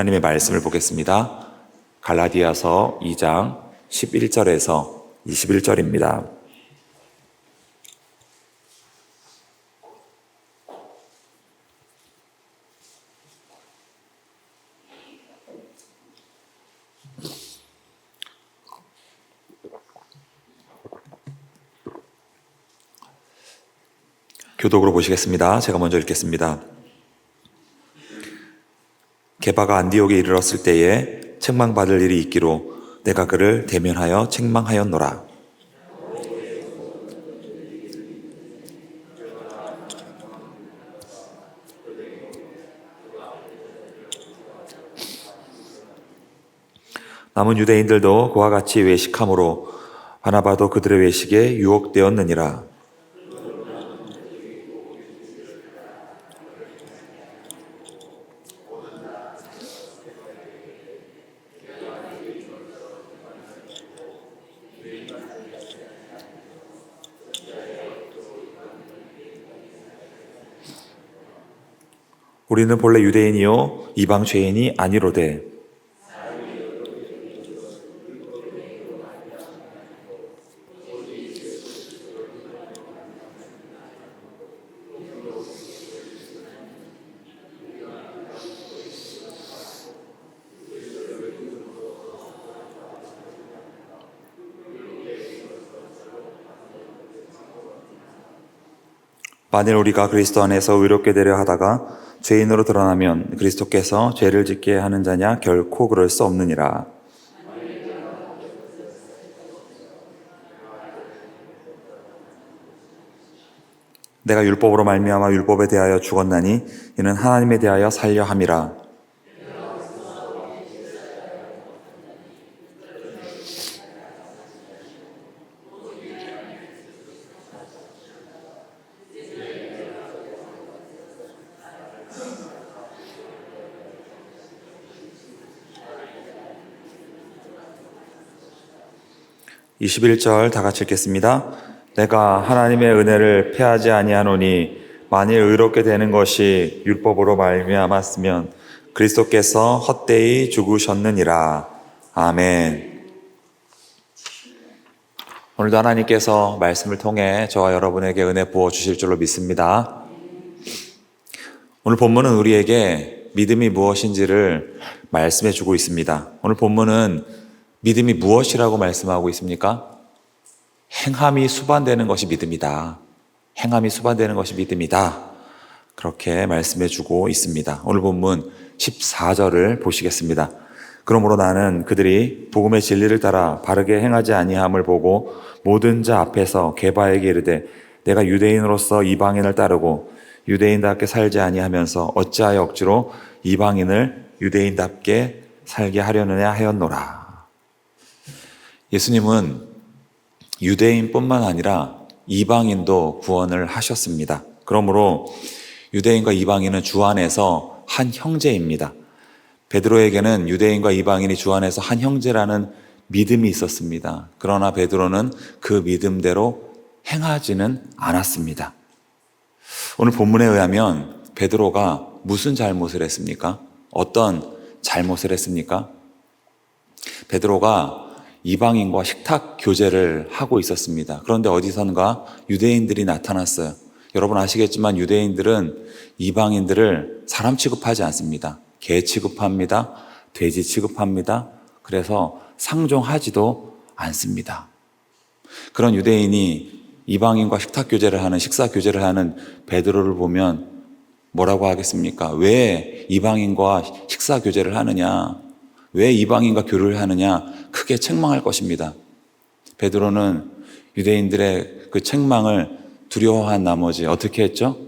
하나님의 말씀을 보겠습니다. 갈라디아서 2장 11절에서 21절입니다. 교독으로 보시겠습니다. 제가 먼저 읽겠습니다. 게바가 안디옥에 이르렀을 때에 책망받을 일이 있기로 내가 그를 대면하여 책망하였노라. 남은 유대인들도 그와 같이 외식함으로 바나바도 그들의 외식에 유혹되었느니라. 우리는 본래 유대인이요 이방 죄인이 아니로되. 만일 우리가 그리스도 안에서 의롭게 되려 하다가 죄인으로 드러나면 그리스도께서 죄를 짓게 하는 자냐 결코 그럴 수 없느니라. 내가 율법으로 말미암아 율법에 대하여 죽었나니 이는 하나님에 대하여 살려 함이라. 이십일 절다 같이 읽겠습니다. 내가 하나님의 은혜를 패하지 아니하노니 만일 의롭게 되는 것이 율법으로 말미암았으면 그리스도께서 헛되이 죽으셨느니라. 아멘. 오늘도 하나님께서 말씀을 통해 저와 여러분에게 은혜 부어 주실 줄로 믿습니다. 오늘 본문은 우리에게 믿음이 무엇인지를 말씀해 주고 있습니다. 오늘 본문은 믿음이 무엇이라고 말씀하고 있습니까? 행함이 수반되는 것이 믿음이다. 행함이 수반되는 것이 믿음이다. 그렇게 말씀해 주고 있습니다. 오늘 본문 14절을 보시겠습니다. 그러므로 나는 그들이 복음의 진리를 따라 바르게 행하지 아니함을 보고 모든 자 앞에서 개바에게 이르되 내가 유대인으로서 이방인을 따르고 유대인답게 살지 아니하면서 어찌하여 억지로 이방인을 유대인답게 살게 하려느냐 하였노라. 예수님은 유대인뿐만 아니라 이방인도 구원을 하셨습니다. 그러므로 유대인과 이방인은 주 안에서 한 형제입니다. 베드로에게는 유대인과 이방인이 주 안에서 한 형제라는 믿음이 있었습니다. 그러나 베드로는 그 믿음대로 행하지는 않았습니다. 오늘 본문에 의하면 베드로가 무슨 잘못을 했습니까? 어떤 잘못을 했습니까? 베드로가 이방인과 식탁 교제를 하고 있었습니다. 그런데 어디선가 유대인들이 나타났어요. 여러분 아시겠지만 유대인들은 이방인들을 사람 취급하지 않습니다. 개 취급합니다. 돼지 취급합니다. 그래서 상종하지도 않습니다. 그런 유대인이 이방인과 식탁 교제를 하는 식사 교제를 하는 베드로를 보면 뭐라고 하겠습니까? 왜 이방인과 식사 교제를 하느냐? 왜 이방인과 교류를 하느냐? 크게 책망할 것입니다. 베드로는 유대인들의 그 책망을 두려워한 나머지 어떻게 했죠?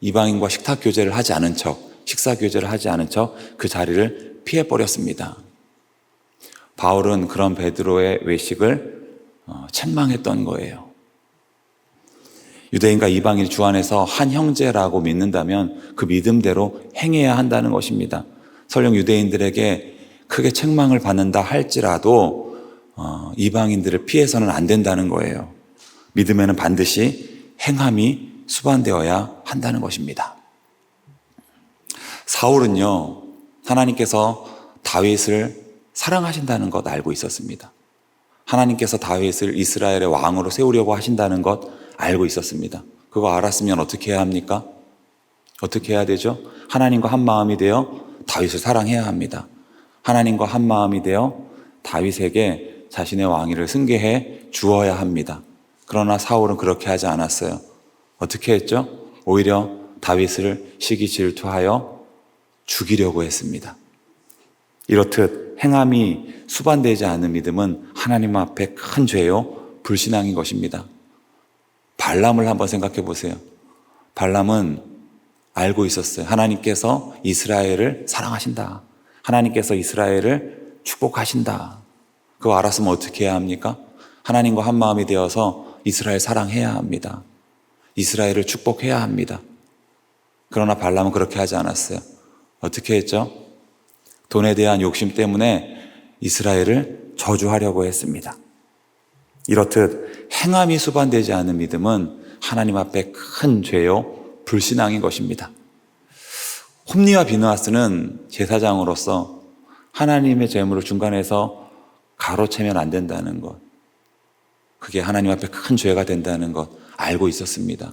이방인과 식탁 교제를 하지 않은 척, 식사 교제를 하지 않은 척 그 자리를 피해 버렸습니다. 바울은 그런 베드로의 외식을 어, 책망했던 거예요. 유대인과 이방인 주 안에서 한 형제라고 믿는다면 그 믿음대로 행해야 한다는 것입니다. 설령 유대인들에게 크게 책망을 받는다 할지라도 어, 이방인들을 피해서는 안 된다는 거예요. 믿음에는 반드시 행함이 수반되어야 한다는 것입니다. 사울은요, 하나님께서 다윗을 사랑하신다는 것 알고 있었습니다. 하나님께서 다윗을 이스라엘의 왕으로 세우려고 하신다는 것 알고 있었습니다. 그거 알았으면 어떻게 해야 합니까? 어떻게 해야 되죠? 하나님과 한 마음이 되어 다윗을 사랑해야 합니다. 하나님과 한 마음이 되어 다윗에게 자신의 왕위를 승계해 주어야 합니다. 그러나 사울은 그렇게 하지 않았어요. 어떻게 했죠? 오히려 다윗을 시기 질투하여 죽이려고 했습니다. 이렇듯 행함이 수반되지 않은 믿음은 하나님 앞에 큰 죄요, 불신앙인 것입니다. 발람을 한번 생각해 보세요. 발람은 알고 있었어요. 하나님께서 이스라엘을 사랑하신다. 하나님께서 이스라엘을 축복하신다. 그거 알았으면 어떻게 해야 합니까? 하나님과 한 마음이 되어서 이스라엘 사랑해야 합니다. 이스라엘을 축복해야 합니다. 그러나 발람은 그렇게 하지 않았어요. 어떻게 했죠? 돈에 대한 욕심 때문에 이스라엘을 저주하려고 했습니다. 이렇듯 행함이 수반되지 않은 믿음은 하나님 앞에 큰 죄요, 불신앙인 것입니다. 홈리와 비누아스는 제사장으로서 하나님의 재물을 중간에서 가로채면 안 된다는 것. 그게 하나님 앞에 큰 죄가 된다는 것 알고 있었습니다.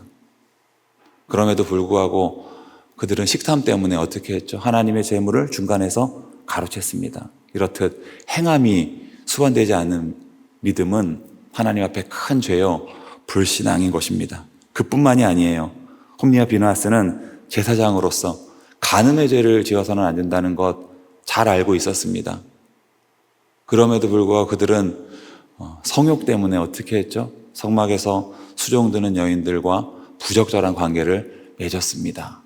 그럼에도 불구하고 그들은 식탐 때문에 어떻게 했죠? 하나님의 재물을 중간에서 가로챘습니다. 이렇듯 행함이 수반되지 않은 믿음은 하나님 앞에 큰 죄요, 불신앙인 것입니다. 그뿐만이 아니에요. 홈리와 비나스는 제사장으로서 간음의 죄를 지어서는 안 된다는 것 잘 알고 있었습니다. 그럼에도 불구하고 그들은 어, 성욕 때문에 어떻게 했죠? 성막에서 수종드는 여인들과 부적절한 관계를 맺었습니다.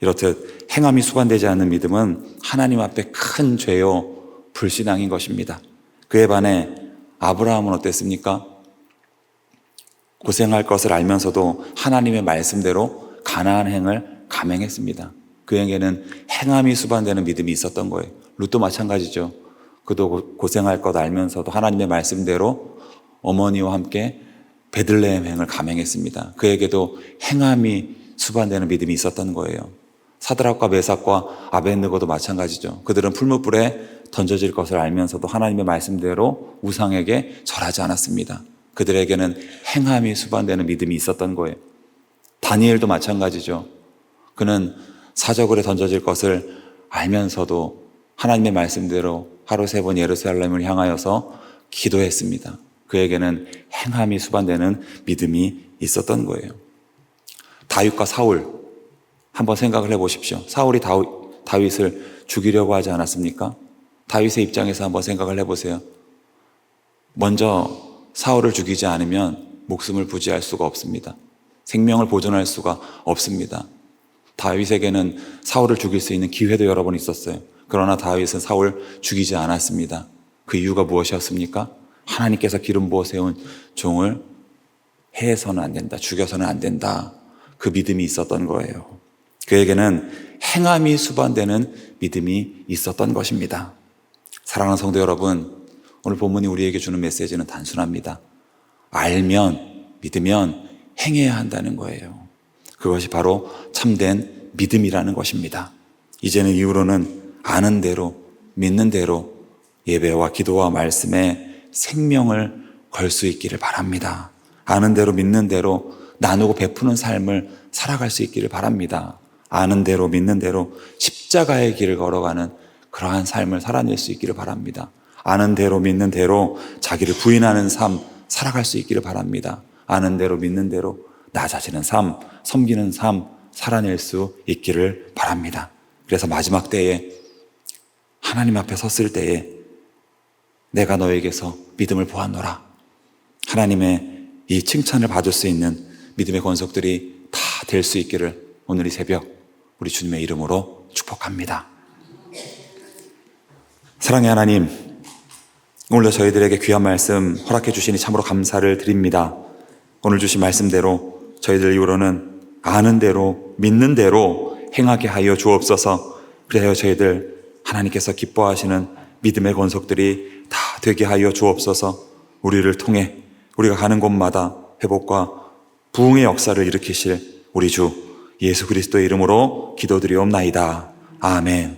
이렇듯 행함이 수반되지 않는 믿음은 하나님 앞에 큰 죄요, 불신앙인 것입니다. 그에 반해 아브라함은 어땠습니까? 고생할 것을 알면서도 하나님의 말씀대로 가나안 행을 감행했습니다. 그에게는 행함이 수반되는 믿음이 있었던 거예요. 룻도 마찬가지죠. 그도 고생할 것 알면서도 하나님의 말씀대로 어머니와 함께 베들레헴 행을 감행했습니다. 그에게도 행함이 수반되는 믿음이 있었던 거예요. 사드락과 메삭과 아벤느고도 마찬가지죠. 그들은 풀무불에 던져질 것을 알면서도 하나님의 말씀대로 우상에게 절하지 않았습니다. 그들에게는 행함이 수반되는 믿음이 있었던 거예요. 다니엘도 마찬가지죠. 그는 사적으로 던져질 것을 알면서도 하나님의 말씀대로 하루 세 번 예루살렘을 향하여서 기도했습니다. 그에게는 행함이 수반되는 믿음이 있었던 거예요. 다윗과 사울 한번 생각을 해 보십시오. 사울이 다윗, 을 죽이려고 하지 않았습니까? 다윗의 입장에서 한번 생각을 해 보세요. 먼저 사울을 죽이지 않으면 목숨을 부지할 수가 없습니다. 생명을 보존할 수가 없습니다. 다윗에게는 사울을 죽일 수 있는 기회도 여러 번 있었어요. 그러나 다윗은 사울 죽이지 않았습니다. 그 이유가 무엇이었습니까? 하나님께서 기름 부어 세운 종을 해서는 안 된다. 죽여서는 안 된다. 그 믿음이 있었던 거예요. 그에게는 행함이 수반되는 믿음이 있었던 것입니다. 사랑하는 성도 여러분, 오늘 본문이 우리에게 주는 메시지는 단순합니다. 알면, 믿으면 행해야 한다는 거예요. 그것이 바로 참된 믿음이라는 것입니다. 이제는 이후로는 아는 대로, 믿는 대로 예배와 기도와 말씀에 생명을 걸 수 있기를 바랍니다. 아는 대로, 믿는 대로 나누고 베푸는 삶을 살아갈 수 있기를 바랍니다. 아는 대로, 믿는 대로 십자가의 길을 걸어가는 그러한 삶을 살아낼 수 있기를 바랍니다. 아는 대로 믿는 대로 자기를 부인하는 삶 살아갈 수 있기를 바랍니다. 아는 대로 믿는 대로 나 자신은 삶, 섬기는 삶 살아낼 수 있기를 바랍니다. 그래서 마지막 때에 하나님 앞에 섰을 때에 내가 너에게서 믿음을 보았노라. 하나님의 이 칭찬을 받을 수 있는 믿음의 권속들이 다 될 수 있기를 오늘 이 새벽 우리 주님의 이름으로 축복합니다. 사랑의 하나님, 오늘도 저희들에게 귀한 말씀 허락해 주시니 참으로 감사를 드립니다. 오늘 주신 말씀대로 저희들 이후로는 아는 대로 믿는 대로 행하게 하여 주옵소서. 그래야 저희들 하나님께서 기뻐하시는 믿음의 권속들이 다 되게 하여 주옵소서. 우리를 통해 우리가 가는 곳마다 회복과 부흥의 역사를 일으키실 우리 주 예수 그리스도의 이름으로 기도드리옵나이다. 아멘.